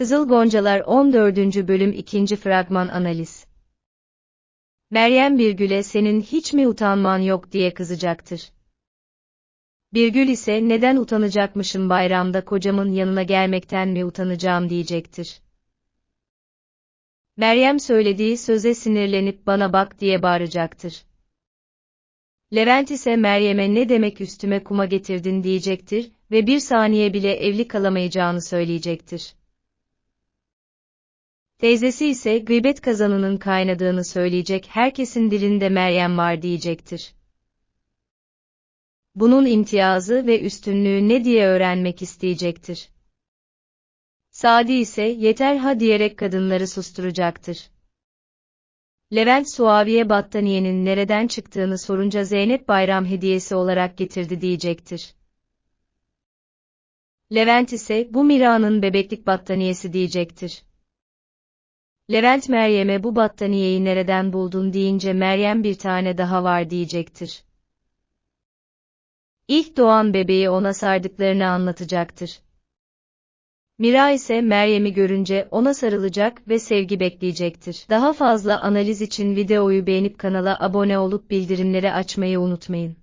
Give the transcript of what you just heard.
Kızıl Goncalar 14. bölüm 2. fragman analiz. Meryem Birgül'e senin hiç mi utanman yok diye kızacaktır. Birgül ise neden utanacakmışım bayramda kocamın yanına gelmekten mi utanacağım diyecektir. Meryem söylediği söze sinirlenip bana bak diye bağıracaktır. Levent ise Meryem'e ne demek üstüme kuma getirdin diyecektir ve bir saniye bile evli kalamayacağını söyleyecektir. Teyzesi ise gıybet kazanının kaynadığını söyleyecek herkesin dilinde Meryem var diyecektir. Bunun imtiyazı ve üstünlüğü ne diye öğrenmek isteyecektir. Sadi ise yeter ha diyerek kadınları susturacaktır. Levent Suavi'ye battaniyenin nereden çıktığını sorunca Zeynep bayram hediyesi olarak getirdi diyecektir. Levent ise bu Mira'nın bebeklik battaniyesi diyecektir. Levent Meryem'e bu battaniyeyi nereden buldun deyince Meryem bir tane daha var diyecektir. İlk doğan bebeği ona sardıklarını anlatacaktır. Mira ise Meryem'i görünce ona sarılacak ve sevgi bekleyecektir. Daha fazla analiz için videoyu beğenip kanala abone olup bildirimleri açmayı unutmayın.